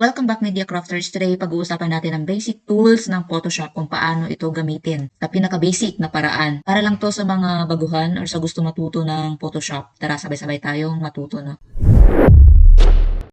Welcome back Media Crafters. Today, pag-uusapan natin ang basic tools ng Photoshop kung paano ito gamitin sa pinaka-basic na paraan. Para lang to sa mga baguhan or sa gusto matuto ng Photoshop. Tara, sabay-sabay tayong matuto, no?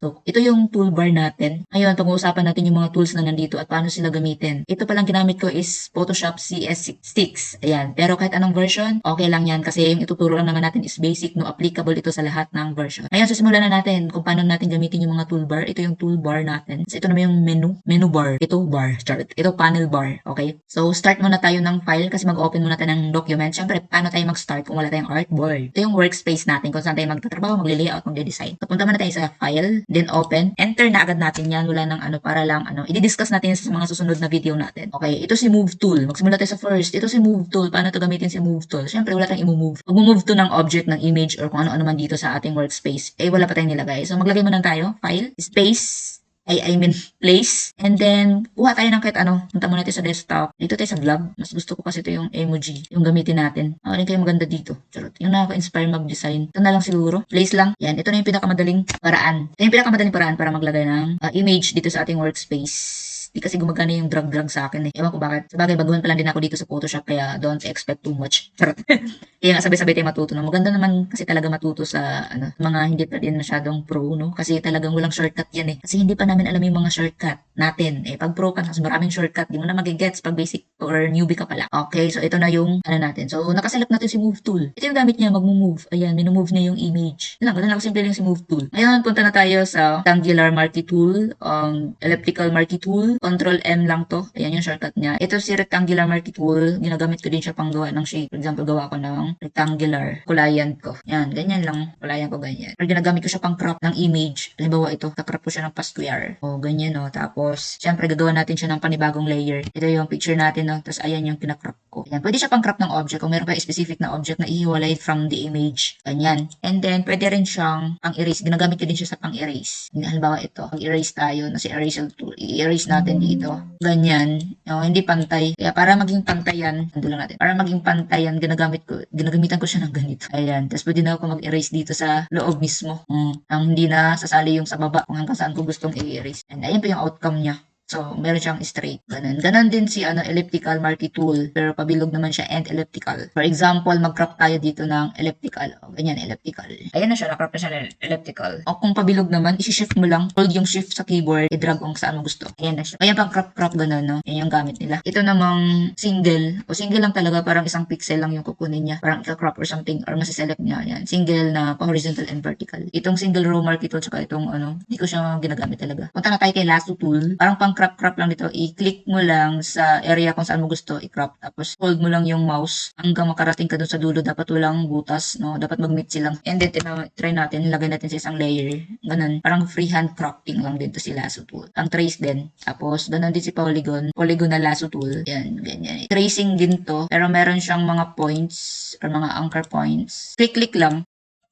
So, ito yung toolbar natin. Ngayon, pag-uusapan natin yung mga tools na nandito at paano sila gamitin. Ito palang ginamit ko is Photoshop CS6. Ayan. Pero kahit anong version, okay lang yan kasi yung ituturo lang naman natin is basic, no? Applicable ito sa lahat ng version. Ngayon, susimulan na natin kung paano natin gamitin yung mga toolbar. Ito yung toolbar natin. So, ito naman yung menu. Menu bar. Ito bar. Chart. Ito panel bar. Okay? So, start muna tayo ng file kasi mag-open muna tayo ng document. Siyempre, paano tayo mag-start kung wala tayong artboard? Ito yung workspace natin kung saan tayo magtatrabaho, magli-layout, magde-design. So, punta muna tayo sa file, then open. Enter na agad natin yan. Wala nang ano, para lang ano. I-discuss natin sa mga susunod na video natin. Okay, ito si move tool. Magsimula tayo sa first. Ito si move tool. Paano to gamitin si move tool? Siyempre, wala tayong i-move. Pag move to ng object, ng image, or kung ano-ano man dito sa ating workspace, eh wala pa tayong nilagay. So, maglagay muna tayo. File, space, ay, I mean, place. And then, kuha tayo ng kahit ano. Punta muna tayo sa desktop. Dito tayo sa vlog. Mas gusto ko kasi ito yung emoji. Yung gamitin natin. Ano rin kayo maganda dito. Charot. Yung nakaka-inspire mag-design. Ito na lang siguro. Place lang. Yan. Ito na yung pinakamadaling paraan. Ito yung pinakamadaling paraan para maglagay ng uh, image dito sa ating workspace. Di kasi gumagana yung drag-drag sa akin eh. Ewan ko bakit. Sabagay, baguhan pa lang din ako dito sa Photoshop kaya don't expect too much. Charot. kaya nga sabay-sabay tayo matuto. No? Maganda naman kasi talaga matuto sa ano, mga hindi pa din masyadong pro, no? Kasi talagang walang shortcut yan eh. Kasi hindi pa namin alam yung mga shortcut natin. Eh, pag pro ka, kasi maraming shortcut. Di mo na magigets pag basic or newbie ka pala. Okay, so ito na yung ano natin. So, nakaselect natin si move tool. Ito yung gamit niya, mag-move. Ayan, minumove niya yung image. Yan lang, ganun lang simple lang si move tool. Ngayon, punta na tayo sa rectangular marquee tool, um, elliptical marquee tool, control M lang to. Ayan yung shortcut niya. Ito si rectangular marquee tool. Ginagamit ko din siya pang gawa ng shape. For example, gawa ko ng rectangular. Kulayan ko. Yan, ganyan lang. Kulayan ko ganyan. Or ginagamit ko siya pang crop ng image. Halimbawa ito, kakrop ko siya ng pasquare. O, ganyan o. Tapos, syempre, gagawa natin siya ng panibagong layer. Ito yung picture natin o. Tapos, ayan yung pinakrop ko. Ayan. Pwede siya pang crop ng object. Kung meron pa specific na object na ihiwalay from the image. Ganyan. And then, pwede rin siyang pang erase. Ginagamit ko din siya sa pang erase. Halimbawa ito, pang erase tayo na si eraser tool. I-erase natin dito. Ganyan. O, hindi pantay. Kaya para maging pantayan, ando lang natin. Para maging pantayan, ginagamit ko, ginagamitan ko siya ng ganito. Ayan. Tapos pwede na ako mag-erase dito sa loob mismo. Mm. Ang hindi na sasali yung sa baba kung hanggang saan ko gustong i-erase. And ayan pa yung outcome niya. So, meron siyang straight. Ganun. Ganun din si ano, elliptical marquee tool. Pero pabilog naman siya and elliptical. For example, mag-crop tayo dito ng elliptical. O, ganyan, elliptical. Ayan na siya, na-crop na siya ng elliptical. O kung pabilog naman, isi-shift mo lang. Hold yung shift sa keyboard, i-drag kung saan mo gusto. Ayan na siya. Ayan pang crop-crop ganun, no? Ayan yung gamit nila. Ito namang single. O single lang talaga, parang isang pixel lang yung kukunin niya. Parang ika-crop or something. Or masiselect niya. Ayan. Single na pa-horizontal and vertical. Itong single row marquee tool, tsaka itong ano, hindi ko siya ginagamit talaga. Punta na tayo kay lasso tool. Parang pang crop-crop lang dito. I-click mo lang sa area kung saan mo gusto i-crop. Tapos hold mo lang yung mouse hanggang makarating ka dun sa dulo. Dapat walang butas, no? Dapat mag-meet silang. And then, try natin. Lagay natin sa isang layer. Ganun. Parang freehand cropping lang din to si lasso tool. Ang trace din. Tapos, ganun din si polygon. Polygon na lasso tool. Yan, ganyan. Tracing din to. Pero meron siyang mga points or mga anchor points. Click-click lang.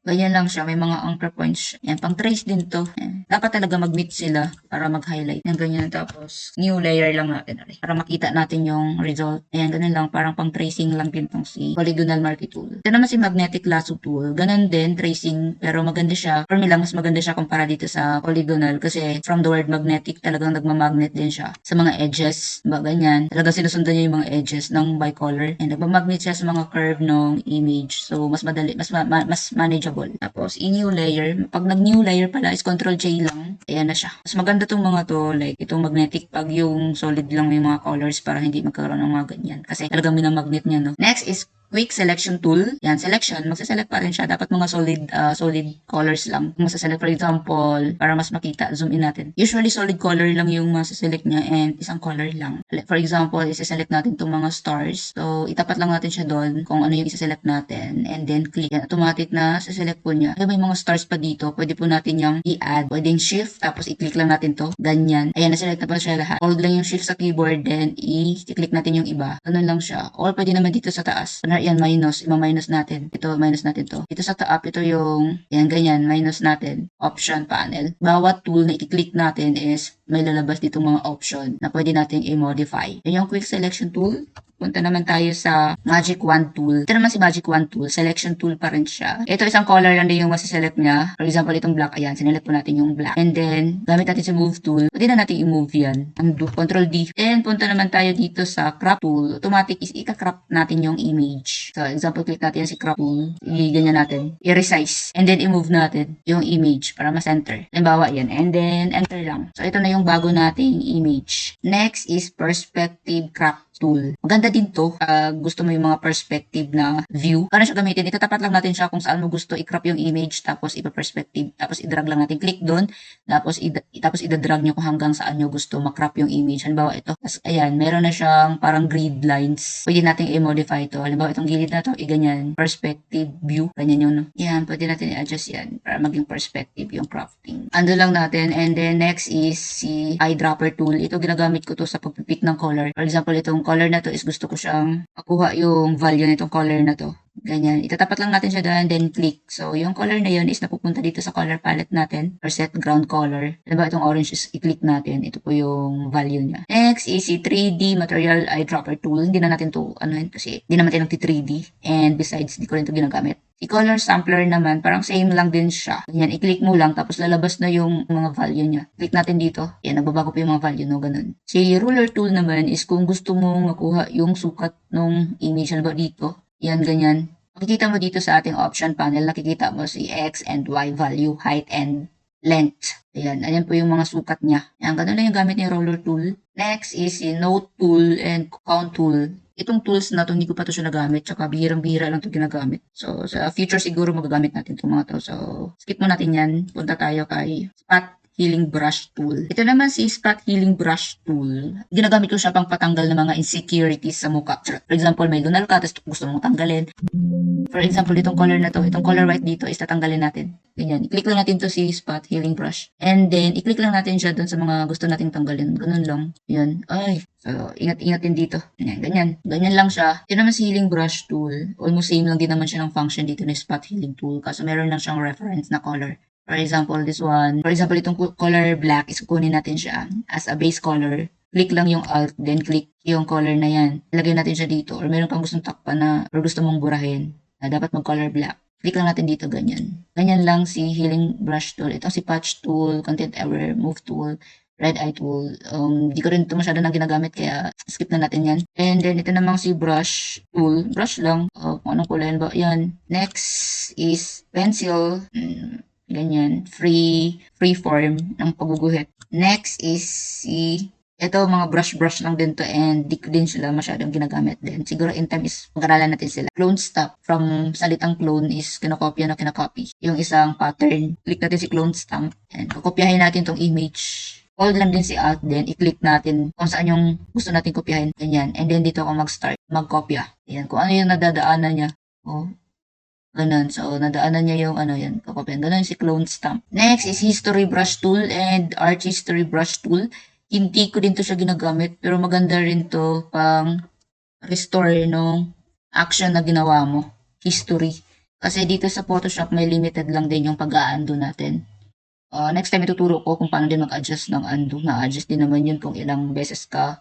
Ganyan lang siya. May mga anchor points. Yan, pang trace din to. Yan. Dapat talaga mag-meet sila para mag-highlight. Yan, ganyan. Tapos, new layer lang natin. Para makita natin yung result. Ayan, ganun lang. Parang pang tracing lang din tong si polygonal marquee tool. Ito naman si magnetic lasso tool. Ganun din, tracing. Pero maganda siya. For me lang, mas maganda siya kumpara dito sa polygonal. Kasi from the word magnetic, talagang nagmamagnet din siya. Sa mga edges. Ba, ganyan. Talagang sinusundan niya yung mga edges ng bicolor. And nagmamagnet siya sa mga curve ng image. So, mas madali, mas, ma- ma- mas manageable. Tapos, i-new layer. Pag nag-new layer pala, is control J lang. Ayan na siya. Mas maganda tong mga to, like, itong magnetic pag yung solid lang may mga colors para hindi magkaroon ng mga ganyan. Kasi talagang minamagnet niya, no? Next is quick selection tool. Yan, selection. Magsaselect pa rin siya. Dapat mga solid uh, solid colors lang. Kung masaselect, for example, para mas makita, zoom in natin. Usually, solid color lang yung masaselect niya and isang color lang. For example, isa-select natin itong mga stars. So, itapat lang natin siya doon kung ano yung isa-select natin. And then, click. Yan, automatic na sa-select po niya. Kaya may mga stars pa dito. Pwede po natin yung i-add. Pwedeng shift, tapos i-click lang natin to. Ganyan. Ayan, na-select na po siya lahat. Hold lang yung shift sa keyboard, then i-click natin yung iba. Ganun lang siya. Or pwede naman dito sa taas. Yan, minus. Ima-minus natin. Ito, minus natin to. Dito sa top, ito yung, yan, ganyan, minus natin. Option panel. Bawat tool na i-click natin is may lalabas dito mga option na pwede natin i-modify. Yan yung quick selection tool. punta naman tayo sa Magic Wand Tool. Ito naman si Magic Wand Tool, selection tool pa rin siya. Ito isang color lang din yung masiselect niya. For example, itong black, ayan, sinelect po natin yung black. And then, gamit natin si Move Tool, pwede na natin i-move yan. Undo, Control D. Then, punta naman tayo dito sa Crop Tool. Automatic is ika-crop natin yung image. So, example, click natin si Crop Tool. I-ganyan natin. I-resize. And then, i-move natin yung image para ma-center. Halimbawa, yan. And then, enter lang. So, ito na yung bago nating image. Next is Perspective Crop tool. Maganda din to. Uh, gusto mo yung mga perspective na view. Paano siya gamitin? Itatapat lang natin siya kung saan mo gusto i-crop yung image tapos ipa-perspective. Tapos i-drag lang natin. Click doon. Tapos, id- tapos i-drag nyo kung hanggang saan nyo gusto ma-crop yung image. Halimbawa ito. Tapos ayan, meron na siyang parang grid lines. Pwede natin i-modify ito. Halimbawa itong gilid na to, i-ganyan. Perspective view. Ganyan yun. No? Yan, pwede natin i-adjust yan para maging perspective yung crafting. Ando lang natin. And then next is si eyedropper tool. Ito ginagamit ko to sa pagpipick ng color. For example, itong color na to is gusto ko siyang makuha yung value nitong color na to. Ganyan. Itatapat lang natin siya doon, then click. So, yung color na yun is napupunta dito sa color palette natin or set ground color. Diba itong orange is i-click natin. Ito po yung value niya. Next is si 3D Material Eyedropper Tool. Hindi na natin to ano yun kasi hindi naman tayo nagti-3D. And besides, hindi ko rin to ginagamit. Si color sampler naman, parang same lang din siya. Yan, i-click mo lang, tapos lalabas na yung mga value niya. Click natin dito. Yan, nagbabago po yung mga value, no? Ganun. Si ruler tool naman is kung gusto mong makuha yung sukat ng image, ano ba dito? Yan, ganyan. Makikita mo dito sa ating option panel, nakikita mo si X and Y value, height and length. Ayan, ayan po yung mga sukat niya. Ayan, ganun lang yung gamit ng roller tool. Next is si note tool and count tool. Itong tools na to, hindi ko pa to siya nagamit. Tsaka bihirang-bihira lang to ginagamit. So, sa future siguro magagamit natin itong mga to. So, skip mo natin yan. Punta tayo kay spot healing brush tool. Ito naman si spot healing brush tool. Ginagamit ko siya pang patanggal ng mga insecurities sa mukha. For example, may lunal ka, tapos gusto mong tanggalin. For example, itong color na to, itong color white dito is tatanggalin natin. Ganyan. I-click lang natin to si spot healing brush. And then, i-click lang natin siya dun sa mga gusto nating tanggalin. Ganun lang. Yan. Ay. So, ingat-ingat din dito. Ganyan, ganyan. Ganyan lang siya. Ito naman si healing brush tool. Almost same lang din naman siya ng function dito na spot healing tool. Kaso meron lang siyang reference na color. For example, this one. For example, itong color black is kukunin natin siya as a base color. Click lang yung alt, then click yung color na yan. Lagay natin siya dito. Or meron kang gustong takpan na or gusto mong burahin na dapat mag-color black. Click lang natin dito, ganyan. Ganyan lang si healing brush tool. Ito si patch tool, content error, move tool, red eye tool. Um, di ko rin ito masyado na ginagamit kaya skip na natin yan. And then ito namang si brush tool. Brush lang. Uh, kung anong kulay ba? Yan. Next is pencil. Mm, ganyan. Free, free form ng pagguguhit. Next is si ito, mga brush-brush lang din to and di ko din sila masyadong ginagamit din. Siguro in time is pag-aralan natin sila. Clone stamp. From salitang clone is kinakopya na kinakopy. Yung isang pattern. Click natin si clone stamp. And kakopyahin natin tong image. Hold lang din si alt din. I-click natin kung saan yung gusto natin kopyahin. Ganyan. And then dito ako mag-start. Mag-kopya. Ayan. Kung ano yung nadadaanan niya. Oh, Ganun. So, nadaanan niya yung ano yan, kakopyan. Ganun si clone stamp. Next is history brush tool and art history brush tool. Hindi ko din to siya ginagamit, pero maganda rin to pang restore nung action na ginawa mo. History. Kasi dito sa Photoshop, may limited lang din yung pag-a-undo natin. Uh, next time, ituturo ko kung paano din mag-adjust ng undo. Na-adjust din naman yun kung ilang beses ka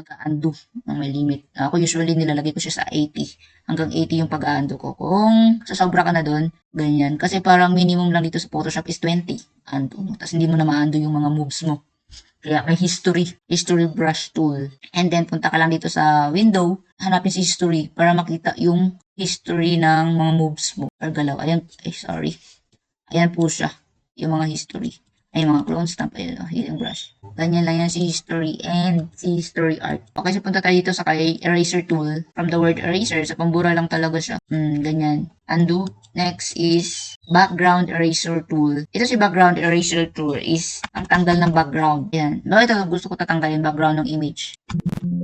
mag-undo ng may limit. Ako usually nilalagay ko siya sa 80. Hanggang 80 yung pag-undo ko. Kung sasobra ka na doon, ganyan. Kasi parang minimum lang dito sa Photoshop is 20 undo. Tapos hindi mo na ma-undo yung mga moves mo. Kaya may history, history brush tool. And then punta ka lang dito sa window, hanapin si history para makita yung history ng mga moves mo or galaw. Ayan, ay sorry. Ayan po siya, yung mga history. Ay, mga clone stamp, ayun, oh, healing brush. Ganyan lang yan si history and si history art. Okay, so punta tayo dito sa kay eraser tool. From the word eraser, sa pambura lang talaga siya. Hmm, ganyan. Undo. Next is background eraser tool. Ito si background eraser tool is ang tanggal ng background. Yan. No, ito gusto ko tatanggalin background ng image.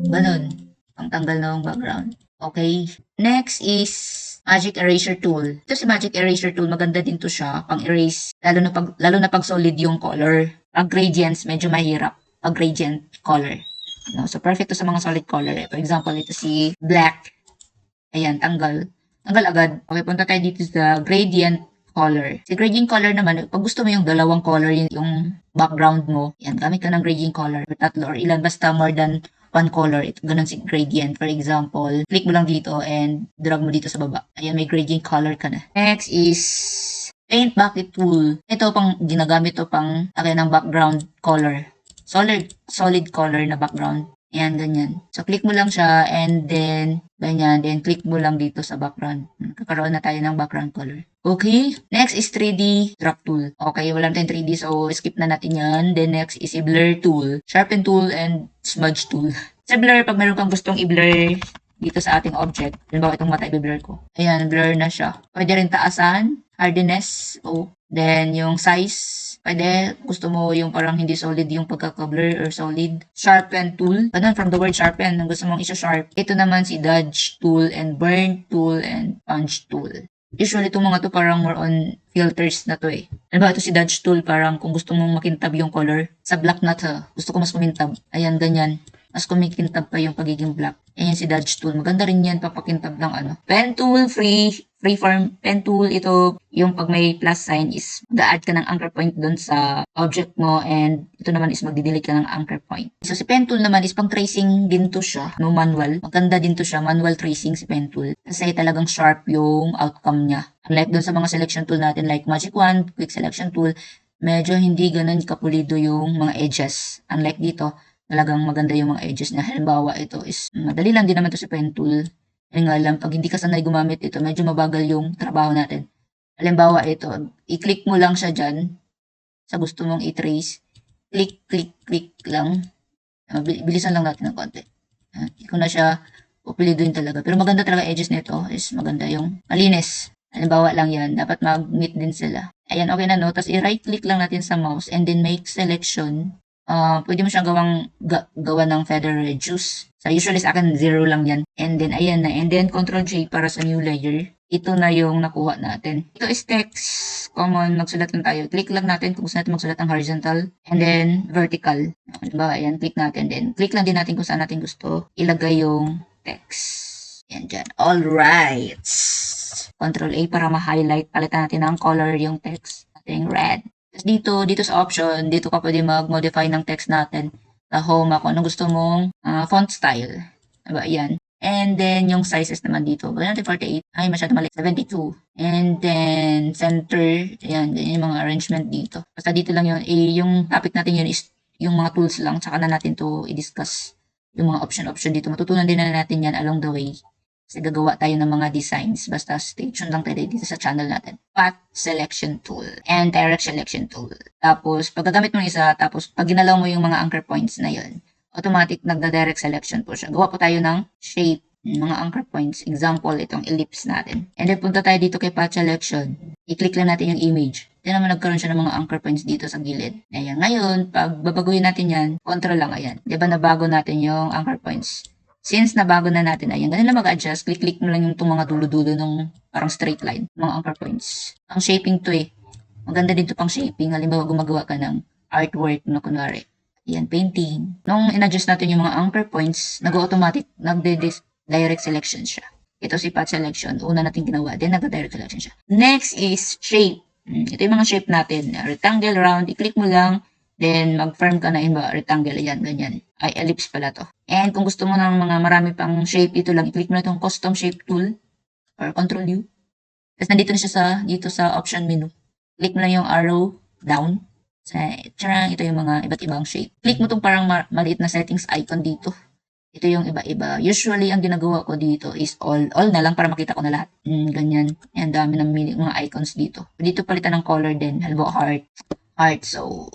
Ganun. Ang tanggal ng background. Okay. Next is Magic Eraser Tool. Ito si Magic Eraser Tool, maganda din to siya pang erase, lalo na pag lalo na pag solid yung color. Pag gradients medyo mahirap pag gradient color. No? So perfect to sa mga solid color. For example, ito si black. Ayan, tanggal. Tanggal agad. Okay, punta tayo dito sa gradient color. Si gradient color naman, pag gusto mo yung dalawang color yung, yung background mo, yan, gamit ka ng gradient color, tatlo or ilan, basta more than pan color. Ito, ganun si gradient. For example, click mo lang dito and drag mo dito sa baba. Ayan, may gradient color ka na. Next is paint bucket tool. Ito pang ginagamit to pang akin ng background color. Solid, solid color na background. Ayan, ganyan. So, click mo lang siya and then, ganyan. Then, click mo lang dito sa background. Kakaroon na tayo ng background color. Okay. Next is 3D drop tool. Okay, wala tayong 3D so skip na natin yan. Then next is a blur tool. Sharpen tool and smudge tool. Sa blur, pag meron kang gustong i-blur dito sa ating object. Halimbawa, itong mata i-blur ko. Ayan, blur na siya. Pwede rin taasan, hardness, o. Then, yung size, pwede, gusto mo yung parang hindi solid yung pagkaka-blur or solid. Sharpen tool. Ganun, from the word sharpen, kung gusto mong isa-sharp. Ito naman si dodge tool and burn tool and punch tool. Usually, itong mga to parang more on filters na to eh. Ano ba, ito si dodge tool, parang kung gusto mong makintab yung color. Sa black na to, gusto ko mas kumintab. Ayan, ganyan. Mas kumikintab pa yung pagiging black. Ayan si dodge tool. Maganda rin yan, papakintab ng ano. Pen tool, free, freeform pen tool. Ito, yung pag may plus sign is mag-add ka ng anchor point doon sa object mo and ito naman is magdidelete ka ng anchor point. So si pen tool naman is pang tracing din to siya, no manual. Maganda din to siya, manual tracing si pen tool. Kasi talagang sharp yung outcome niya. Unlike doon sa mga selection tool natin like Magic Wand, Quick Selection Tool, medyo hindi ganun kapulido yung mga edges. Unlike dito, talagang maganda yung mga edges na halimbawa ito is madali lang din naman to si pen tool. Ayun nga lang, pag hindi ka sanay gumamit ito, medyo mabagal yung trabaho natin. Halimbawa ito, i-click mo lang siya dyan sa gusto mong i-trace. Click, click, click lang. Ah, bi- bilisan lang natin ng konti. Ah, Hindi na siya pupiliduin talaga. Pero maganda talaga edges nito is maganda yung malinis. Halimbawa lang yan, dapat mag-meet din sila. Ayan, okay na no. Tapos i-right click lang natin sa mouse and then make selection. Ah, pwede mo siyang gawang ga- gawa ng feather reduce. So usually sa akin zero lang yan. And then ayan na. And then control J para sa new layer. Ito na yung nakuha natin. Ito is text. Common, magsulat lang tayo. Click lang natin kung saan natin magsulat ng horizontal. And then vertical. Halimbawa, ayan, click natin. Then click lang din natin kung saan natin gusto ilagay yung text. Yan dyan. Alright. Control A para ma-highlight. Palitan natin ng color yung text. Natin red. Dito, dito sa option, dito ka pwede mag-modify ng text natin. Sa home ako, anong gusto mong ah, font style. Diba, yan. And then, yung sizes naman dito. Gawin natin 48. Ay, masyado mali. 72. And then, center. Ayan, ganyan yung mga arrangement dito. Basta dito lang yun. Eh, yung topic natin yun is yung mga tools lang. Tsaka na natin to i-discuss. Yung mga option-option dito. Matutunan din na natin yan along the way. Kasi gagawa tayo ng mga designs. Basta stay tuned lang tayo dito sa channel natin. Path Selection Tool and Direct Selection Tool. Tapos, pag gagamit mo isa, tapos pag ginalaw mo yung mga anchor points na yun, automatic nagda-direct selection po siya. Gawa po tayo ng shape, mga anchor points. Example, itong ellipse natin. And then, punta tayo dito kay Path Selection. I-click lang natin yung image. Tignan mo nagkaroon siya ng mga anchor points dito sa gilid. Ayan. Ngayon, pag babaguhin natin yan, control lang, ayan. Di ba nabago natin yung anchor points? Since nabago na natin, ayan, ganun lang mag-adjust. Click-click mo lang yung itong mga dulo-dulo ng parang straight line, mga anchor points. Ang shaping to eh. Maganda din to pang shaping. Halimbawa, gumagawa ka ng artwork na kunwari. Ayan, painting. Nung in-adjust natin yung mga anchor points, nag-automatic, nagde-direct selection siya. Ito si path selection. Una natin ginawa. Then, nag-direct selection siya. Next is shape. Mm, Ito yung mga shape natin. Rectangle, round. I-click mo lang. Then, mag-firm ka na ba? Rectangle. Ayan, ganyan. Ay, ellipse pala to. And kung gusto mo ng mga marami pang shape, ito lang. I-click mo na itong custom shape tool. Or control U. Tapos, nandito na siya sa, dito sa option menu. Click mo lang yung arrow down. Sa, tsarang, ito yung mga iba't ibang shape. Click mo itong parang ma- maliit na settings icon dito. Ito yung iba-iba. Usually, ang ginagawa ko dito is all. All na lang para makita ko na lahat. Mm, ganyan. Yan, dami ng mga icons dito. Dito palitan ng color din. Halimbawa, heart. Heart. So,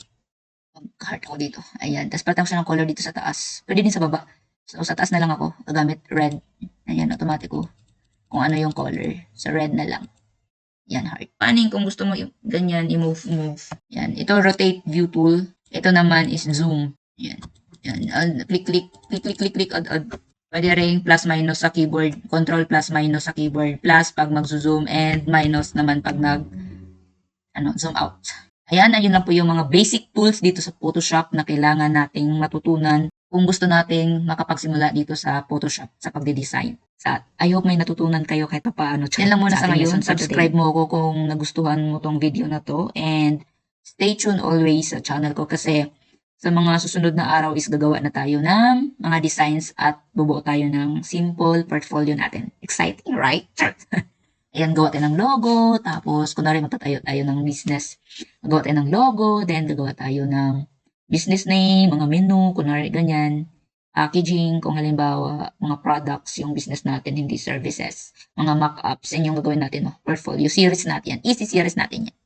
heart ako dito. Ayan. Tapos palitan ko siya ng color dito sa taas. Pwede din sa baba. So, sa taas na lang ako. Gagamit red. Ayan, automatic ko. Kung ano yung color. So, red na lang. Yan, heart. Paning kung gusto mo yung ganyan, i-move, move. Yan. Ito, rotate view tool. Ito naman is zoom. Yan. Yan. Al- Click, click, click, click, click, click, add, add. Pwede rin plus minus sa keyboard. Control plus minus sa keyboard. Plus pag mag-zoom and minus naman pag nag ano, zoom out. Ayan, ayun lang po yung mga basic tools dito sa Photoshop na kailangan nating matutunan kung gusto nating makapagsimula dito sa Photoshop sa pagde-design. Sa, I hope may natutunan kayo kahit pa paano. Yan lang muna sa, ating ngayon. Subscribe mo ako kung nagustuhan mo tong video na to. And stay tuned always sa channel ko kasi sa mga susunod na araw is gagawa na tayo ng mga designs at bubuo tayo ng simple portfolio natin. Exciting, right? Ayan, gawa tayo ng logo, tapos kunwari magtatayo tayo ng business. Gagawa tayo ng logo, then gagawa tayo ng business name, mga menu, kunwari ganyan. Packaging, kung halimbawa, mga products yung business natin, hindi services. Mga mock-ups, yan yung gagawin natin, no? portfolio series natin yan. Easy series natin yan.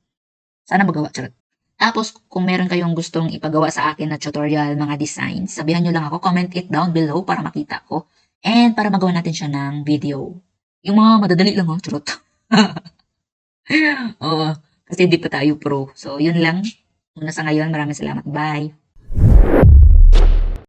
Sana magawa, charot. Tapos, kung meron kayong gustong ipagawa sa akin na tutorial, mga designs, sabihan nyo lang ako, comment it down below para makita ko. And para magawa natin siya ng video. Yung mga madadali lang, oh, charot. Oo, kasi hindi pa tayo pro. So, yun lang. Muna sa ngayon, maraming salamat. Bye.